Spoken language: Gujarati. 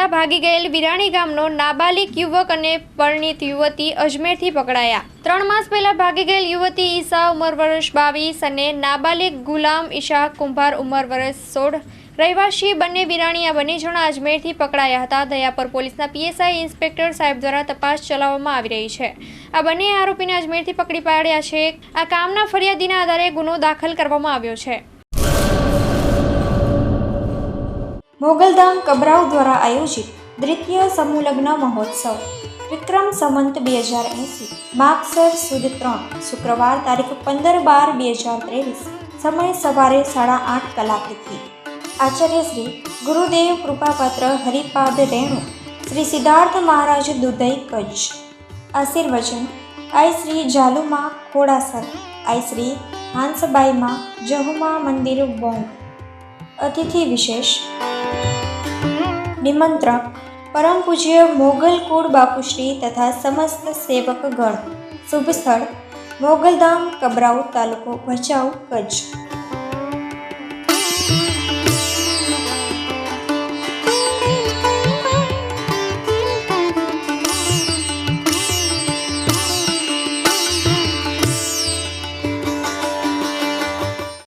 પહેલા ભાગી ગયેલ વિરાણી ગામનો નાબાલિક યુવક અને પરિણીત યુવતી અજમેરથી પકડાયા. ત્રણ માસ પહેલા ભાગી ગયેલ યુવતી ઈશા ઉંમર વર્ષ બાવીસ અને નાબાલિક ગુલામ ઈશા કુંભાર ઉંમર વર્ષ સોળ રહેવાસી બંને વિરાણી આ બંને જણા અજમેરથી પકડાયા હતા. દયાપર પોલીસના પીએસઆઈ ઇન્સ્પેક્ટર સાહેબ દ્વારા તપાસ ચલાવવામાં આવી રહી છે. આ બંને આરોપીને અજમેરથી પકડી પાડ્યા છે. આ કામના ફરિયાદીના આધારે ગુનો દાખલ કરવામાં આવ્યો છે. મોગલધામ કબરાવ દ્વારા આયોજિત દ્વિતીય સમૂહ લગ્ન મહોત્સવ. વિક્રમ સંવંત બે હજાર એંસી, માગસર સુદ ત્રણ, શુક્રવાર તારીખ પંદર બાર બે હજાર ત્રેવીસ, સમય સવારે સાડા આઠ કલાકેથી. આચાર્ય શ્રી ગુરુદેવ કૃપાપાત્ર હરિપાદ રેણુ, શ્રી સિદ્ધાર્થ મહારાજ દુધઈ કચ્છ. આશીર્વચન, આઈ શ્રી જાલુમા ખોડાસર, આઈ શ્રી હાંસબાઈમાં જહુમા મંદિર બોંગ. અતિથિ વિશેષ નિમંત્રક પરમ પૂજ્ય મોગલ કુળ બાપુશ્રી તથા સમસ્ત સેવકગણ શુભ સ્થળ. મોગલધામ, કબરાઉ તાલુકો ભચાઉ, કચ્છ.